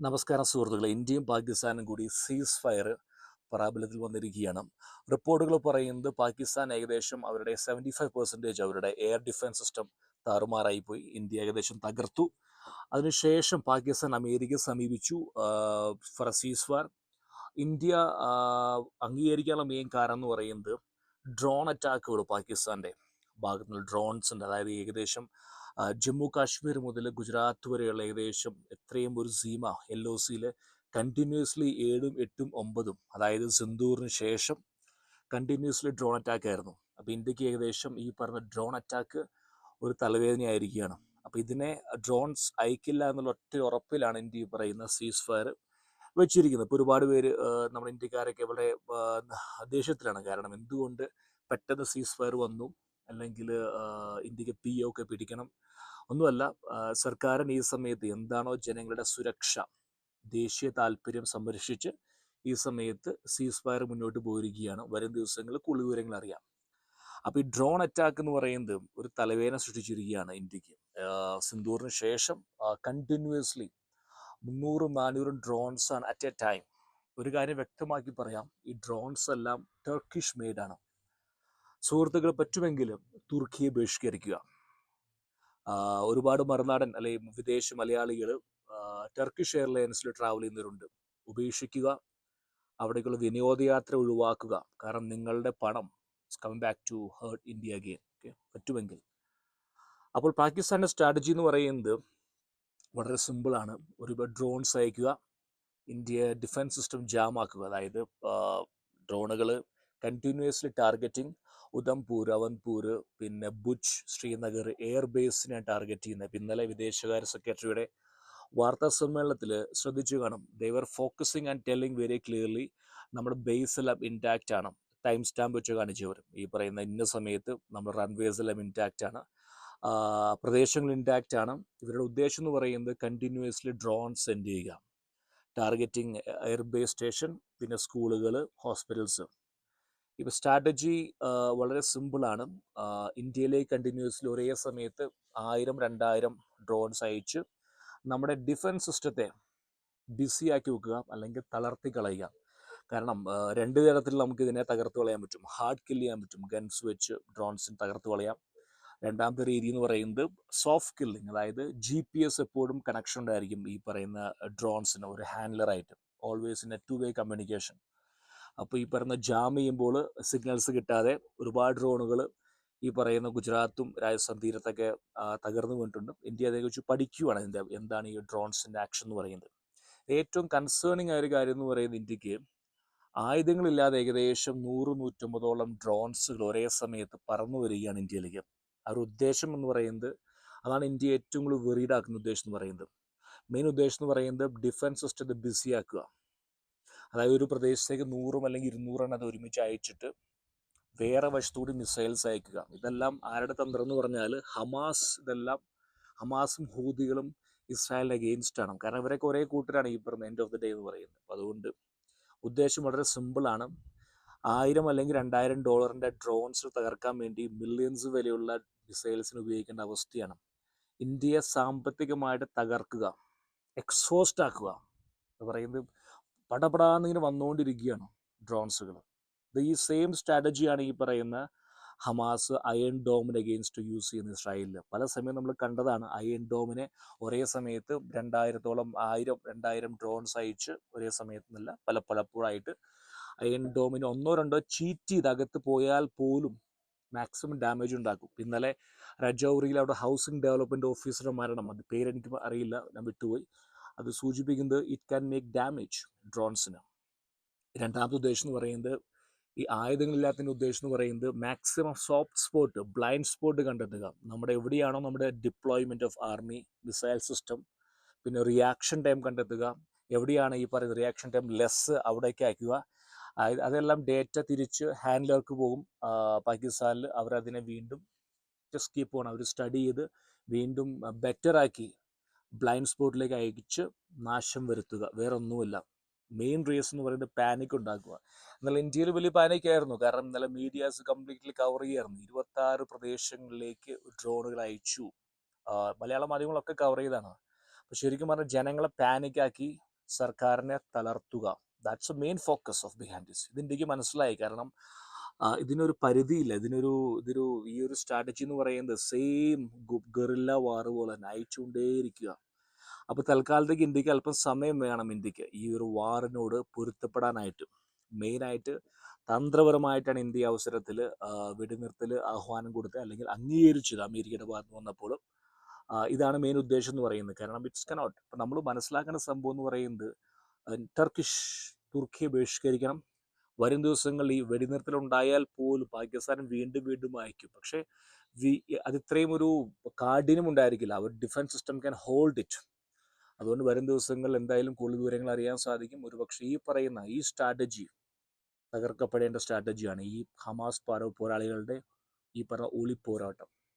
നമസ്കാരം സുഹൃത്തുക്കളെ. ഇന്ത്യയും പാകിസ്ഥാനും കൂടി സീസ് ഫയർ പ്രാബല്യത്തിൽ വന്നിരിക്കുകയാണ്. റിപ്പോർട്ടുകൾ പറയുന്നത് പാകിസ്ഥാൻ ഏകദേശം അവരുടെ സെവന്റി ഫൈവ് പെർസെന്റേജ് അവരുടെ എയർ ഡിഫൻസ് സിസ്റ്റം താറുമാറായി പോയി. ഇന്ത്യ ഏകദേശം തകർത്തു. അതിനുശേഷം പാകിസ്ഥാൻ അമേരിക്ക സമീപിച്ചു ഫോർ സീസ് ഫയർ ഇന്ത്യ അംഗീകരിക്കാനുള്ള മെയിൻ കാരണം എന്ന് പറയുന്നത് ഡ്രോൺ അറ്റാക്കുകൾ പാകിസ്ഥാന്റെ ഭാഗത്തുനിന്ന്. ഡ്രോൺസ് ഉണ്ട് അതായത് ഏകദേശം ജമ്മു കാശ്മീർ മുതൽ ഗുജറാത്ത് വരെയുള്ള ഏകദേശം എത്രയും ഒരു സീമ എൽ ഒ സിയിൽ കണ്ടിന്യൂസ്ലി ഏഴും എട്ടും ഒമ്പതും അതായത് സിന്ദൂറിന് ശേഷം കണ്ടിന്യൂസ്ലി ഡ്രോൺ അറ്റാക്ക് ആയിരുന്നു. അപ്പോൾ ഇന്ത്യയ്ക്ക് ഏകദേശം ഈ പറഞ്ഞ ഡ്രോൺ അറ്റാക്ക് ഒരു തലവേദനയായിരിക്കുകയാണ്. അപ്പോൾ ഇതിനെ ഡ്രോൺസ് അയക്കില്ല എന്നുള്ള ഒറ്റ ഉറപ്പിലാണ് ഇന്ത്യ പറയുന്ന സീസ് ഫയർ വെച്ചിരിക്കുന്നത്. ഇപ്പോൾ ഒരുപാട് പേര് നമ്മുടെ ഇന്ത്യക്കാരൊക്കെ വളരെ ദേഷ്യത്തിലാണ്. കാരണം എന്തുകൊണ്ട് പെട്ടെന്ന് സീസ് ഫയർ വന്നു? അല്ലെങ്കിൽ ഇന്ത്യയ്ക്ക് പി ഒക്കെ പിടിക്കണം. ഒന്നുമല്ല സർക്കാരിന് ഈ സമയത്ത് എന്താണോ ജനങ്ങളുടെ സുരക്ഷ ദേശീയ താല്പര്യം സംരക്ഷിച്ച് ഈ സമയത്ത് സീസ് ഫയർ മുന്നോട്ട് പോയിരിക്കുകയാണ് വരും ദിവസങ്ങളിൽ കൂടുതൽ വിവരങ്ങൾ അറിയാം. അപ്പോൾ ഈ ഡ്രോൺ അറ്റാക്ക് എന്ന് പറയുന്നത് ഒരു തലവേദന സൃഷ്ടിച്ചിരിക്കുകയാണ് ഇന്ത്യയ്ക്ക്. സിന്ധൂറിന് ശേഷം കണ്ടിന്യൂസ്ലി മുന്നൂറും നാനൂറും ഡ്രോൺസ് ആണ് അറ്റ് എ ടൈം ഒരു കാര്യം വ്യക്തമാക്കി പറയാം. ഈ ഡ്രോൺസ് എല്ലാം ടർക്കിഷ് മെയ്ഡാണ് സുഹൃത്തുക്കൾ പറ്റുമെങ്കിലും തുർക്കിയെ ബഹിഷ്കരിക്കുക. ഒരുപാട് മറുനാടൻ അല്ലെങ്കിൽ വിദേശ മലയാളികൾ ടർക്കിഷ് എയർലൈൻസിൽ ട്രാവൽ ചെയ്യുന്നവരുണ്ട്. ഉപേക്ഷിക്കുക. അവിടേക്കുള്ള വിനോദയാത്ര ഒഴിവാക്കുക. കാരണം നിങ്ങളുടെ പണം come back to hurt India again okay പറ്റുമെങ്കിൽ. അപ്പോൾ പാകിസ്ഥാന്റെ സ്ട്രാറ്റജി എന്ന് പറയുന്നത് വളരെ സിമ്പിളാണ് ഒരുപാട് ഡ്രോൺസ് അയക്കുക ഇന്ത്യ ഡിഫൻസ് സിസ്റ്റം ജാം ആക്കുക. അതായത് ഡ്രോണുകൾ കണ്ടിന്യൂസ്ലി ടാർഗറ്റിംഗ് ഉധംപൂർ അവൻപൂർ പിന്നെ ഭുജ് ശ്രീനഗർ എയർ ബേസിനെ ടാർഗറ്റ് ചെയ്യുന്നത്. ഇന്നലെ വിദേശകാര്യ സെക്രട്ടറിയുടെ വാർത്താ സമ്മേളനത്തിൽ ശ്രദ്ധിച്ചു കാണും. They were focusing and telling very clearly നമ്മുടെ ബേസ് എല്ലാം ഇൻടാക്റ്റ് ആണ്. ടൈം സ്റ്റാമ്പ് വെച്ച് കാണിച്ചു വരും ഈ പറയുന്ന ഇന്ന സമയത്ത് നമ്മുടെ റൺവേസ് എല്ലാം ഇൻടാക്റ്റ് ആണ്. പ്രദേശങ്ങൾ ഇൻടാക്റ്റ് ആണ്. ഇവരുടെ ഉദ്ദേശം എന്ന് പറയുന്നത് കണ്ടിന്യൂസ്ലി ഡ്രോൺ സെൻഡ് ചെയ്യുക. ടാർഗറ്റിംഗ് എയർ ബേസ് സ്റ്റേഷൻ പിന്നെ സ്കൂളുകൾ ഹോസ്പിറ്റൽസ് ഇപ്പോൾ സ്ട്രാറ്റജി വളരെ സിമ്പിളാണ്. ഇന്ത്യയിലേക്ക് കണ്ടിന്യൂസ്ലി ഒരേ സമയത്ത് ആയിരം രണ്ടായിരം ഡ്രോൺസ് അയച്ച് നമ്മുടെ ഡിഫൻസ് സിസ്റ്റത്തെ ബിസി ആക്കി വെക്കുക അല്ലെങ്കിൽ തളർത്തി കളയുക. കാരണം രണ്ട് തരത്തിൽ നമുക്ക് ഇതിനെ തകർത്ത് കളയാൻ പറ്റും. ഹാർഡ് കിൽ ചെയ്യാൻ പറ്റും. ഗൺസ് വെച്ച് ഡ്രോൺസിന് തകർത്ത് കളയാം. രണ്ടാമത്തെ രീതി എന്ന് പറയുന്നത് സോഫ്റ്റ് കില്ലിങ്. അതായത് ജി പി എസ് എപ്പോഴും കണക്ഷൻ ഉണ്ടായിരിക്കും ഈ പറയുന്ന ഡ്രോൺസിന് ഒരു ഹാൻഡലറായിട്ട് always in a two way communication അപ്പോൾ ഈ പറയുന്ന ജാം ചെയ്യുമ്പോൾ സിഗ്നൽസ് കിട്ടാതെ ഒരുപാട് ഡ്രോണുകൾ ഈ പറയുന്ന ഗുജറാത്തും രാജസ്ഥാൻ തീരത്തൊക്കെ തകർന്നു വീണിട്ടുണ്ട് ഇന്ത്യ അതേക്കുറിച്ച് പഠിക്കുകയാണ് ഇതിന്റെ എന്താണ് ഈ ഡ്രോൺസിന്റെ ആക്ഷൻ എന്ന് പറയുന്നത്. ഏറ്റവും കൺസേണിങ് ആയ ഒരു കാര്യം എന്ന് പറയുന്നത് ഇന്ത്യയ്ക്ക് ആയുധങ്ങളില്ലാതെ ഏകദേശം നൂറ് നൂറ്റമ്പതോളം ഡ്രോൺസുകൾ ഒരേ സമയത്ത് പറന്നു വരികയാണ് ഇന്ത്യയിലേക്ക്. ആ ഒരു ഉദ്ദേശം എന്ന് പറയുന്നത് അതാണ് ഇന്ത്യ ഏറ്റവും കൂടുതൽ വെറീഡാക്കുന്ന ഉദ്ദേശം എന്ന് പറയുന്നത്. മെയിൻ ഉദ്ദേശം എന്ന് പറയുന്നത് ഡിഫൻസ് സിസ്റ്റത്തെ ബിസി ആക്കുക. അതായത് ഒരു പ്രദേശത്തേക്ക് നൂറും അല്ലെങ്കിൽ ഇരുന്നൂറെണ്ണം അത് ഒരുമിച്ച് അയച്ചിട്ട് വേറെ വശത്തുകൂടി മിസൈൽസ് അയക്കുക. ഇതെല്ലാം ആരുടെ തന്ത്രം എന്ന് പറഞ്ഞാൽ ഹമാസ് ഇതെല്ലാം ഹമാസും ഹൂതികളും ഇസ്രായേലിന് അഗെയിൻസ്റ്റ് ആണ്. കാരണം ഇവരൊക്കെ ഒരേ കൂട്ടരാണ് ഈ പറഞ്ഞ എൻഡ് ഓഫ് ദി ഡേ എന്ന് പറയുന്നത്. അപ്പോൾ അതുകൊണ്ട് ഉദ്ദേശം വളരെ സിമ്പിളാണ് ആയിരം അല്ലെങ്കിൽ രണ്ടായിരം ഡോളറിന്റെ ഡ്രോൺസ് തകർക്കാൻ വേണ്ടി മില്യൺസ് വിലയുള്ള മിസൈൽസിന് ഉപയോഗിക്കേണ്ട അവസ്ഥയാണ്. ഇന്ത്യയെ സാമ്പത്തികമായിട്ട് തകർക്കുക എക്സോസ്റ്റ് ആക്കുക എന്ന് പറയുന്നത് പടപടാന്നിങ്ങനെ വന്നുകൊണ്ടിരിക്കുകയാണ് ഡ്രോൺസുകൾ ഇത് ഈ സെയിം സ്ട്രാറ്റജിയാണ് ഈ പറയുന്ന ഹമാസ് അയൺ ഡോമിന് അഗെയിൻസ്റ്റ് യൂസ് ചെയ്യുന്ന ഇസ്രായേലിൽ പല സമയം നമ്മൾ കണ്ടതാണ് അയൺ ഡോമിനെ ഒരേ സമയത്ത് രണ്ടായിരത്തോളം ആയിരം രണ്ടായിരം ഡ്രോൺസ് അയച്ച് ഒരേ സമയത്ത് നിന്നല്ല പല പലപ്പോഴായിട്ട് അയൺ ഡോമിന് ഒന്നോ രണ്ടോ ചീറ്റ് ചെയ്ത് അകത്ത് പോയാൽ പോലും മാക്സിമം ഡാമേജ് ഉണ്ടാക്കും. ഇന്നലെ രജൌറിയിൽ അവിടെ ഹൗസിംഗ് ഡെവലപ്മെന്റ് ഓഫീസറുടെ മരണം. അത് പേരെനിക്ക് അറിയില്ല ഞാൻ വിട്ടുപോയി. അത് സൂചിപ്പിക്കുന്നത് ഇറ്റ് ക്യാൻ മേക്ക് ഡാമേജ് ഡ്രോൺസിന് രണ്ടാമത്തെ ഉദ്ദേശം എന്ന് പറയുന്നത് ഈ ആയുധങ്ങളില്ലാത്തതിന്റെ ഉദ്ദേശം എന്ന് പറയുന്നത് maximum soft spot blind spot കണ്ടെത്തുക. നമ്മുടെ എവിടെയാണോ നമ്മുടെ deployment of army missile system പിന്നെ റിയാക്ഷൻ ടൈം കണ്ടെത്തുക. എവിടെയാണ് ഈ പറയുന്ന റിയാക്ഷൻ ടൈം ലെസ് അവിടേക്ക് അയക്കുക. അതെല്ലാം ഡേറ്റ തിരിച്ച് ഹാൻഡിലർക്ക് പോകും. പാകിസ്ഥാനിൽ അവരതിനെ വീണ്ടും ജസ്റ്റ് കീപ്പ് പോകണം അവർ സ്റ്റഡി ചെയ്ത് വീണ്ടും ബെറ്റർ ആക്കി ബ്ലൈൻഡ് സ്പോട്ടിലേക്ക് അയച്ച് നാശം വരുത്തുക. വേറെ ഒന്നുമില്ല മെയിൻ റീസൺ എന്ന് പറയുന്നത് പാനിക് ഉണ്ടാക്കുക. എന്നാൽ ഇന്ത്യയിൽ വലിയ പാനിക് ആയിരുന്നു. കാരണം ഇന്നലെ മീഡിയാസ് കംപ്ലീറ്റ്ലി കവർ ചെയ്യായിരുന്നു. ഇരുപത്തി ആറ് പ്രദേശങ്ങളിലേക്ക് ഡ്രോണുകൾ അയച്ചു. മലയാള മാധ്യമങ്ങളൊക്കെ കവർ ചെയ്താണ് അപ്പോൾ ശരിക്കും പറഞ്ഞാൽ ജനങ്ങളെ പാനിക്കാക്കി സർക്കാരിനെ തളർത്തുക. That's a main focus of behind this ഇത് ഇന്ത്യയ്ക്ക് മനസ്സിലായി. കാരണം ഇതിനൊരു പരിധിയില്ല. ഇതിനൊരു ഇതൊരു ഈ ഒരു സ്ട്രാറ്റജി എന്ന് പറയുന്നത് സെയിം ഗറില്ല വാർ പോലെ തന്നെ അയച്ചുകൊണ്ടേയിരിക്കുക. അപ്പോൾ തൽക്കാലത്തേക്ക് ഇന്ത്യയ്ക്ക് അല്പം സമയം വേണം ഇന്ത്യയ്ക്ക് ഈ ഒരു വാറിനോട് പൊരുത്തപ്പെടാനായിട്ട്. മെയിനായിട്ട് തന്ത്രപരമായിട്ടാണ് ഇന്ത്യ അവസരത്തിൽ വെടിനിർത്തൽ ആഹ്വാനം കൊടുത്ത് അല്ലെങ്കിൽ അംഗീകരിച്ചത് അമേരിക്കയുടെ ഭാഗത്ത് വന്നപ്പോൾ ഇതാണ് മെയിൻ ഉദ്ദേശം എന്ന് പറയുന്നത്. കാരണം ഇറ്റ്സ് കനോട്ട് നമ്മൾ മനസ്സിലാക്കേണ്ട സംഭവം എന്ന് പറയുന്നത് ടർക്കിഷ് തുർക്കിയെ ബഹിഷ്കരിക്കണം. വരും ദിവസങ്ങളിൽ ഈ വെടിനിർത്തൽ ഉണ്ടായാൽ പോലും പാകിസ്ഥാൻ വീണ്ടും വീണ്ടും അയക്കും. പക്ഷേ വി- അത് ഇത്രയും ഒരു കാഠിനം ഉണ്ടായിരിക്കില്ല. അവർ defence system can hold it. അതുകൊണ്ട് വരും ദിവസങ്ങളിൽ എന്തായാലും കൂടുതൽ വിവരങ്ങൾ അറിയാൻ സാധിക്കും. ഒരുപക്ഷെ ഈ പറയുന്ന ഈ സ്ട്രാറ്റജി തകർക്കപ്പെടേണ്ട സ്ട്രാറ്റജിയാണ് ഈ ഹമാസ് പാരോ പോരാളികളുടെ ഈ പറഞ്ഞ ഒളിപ്പോരാട്ടം.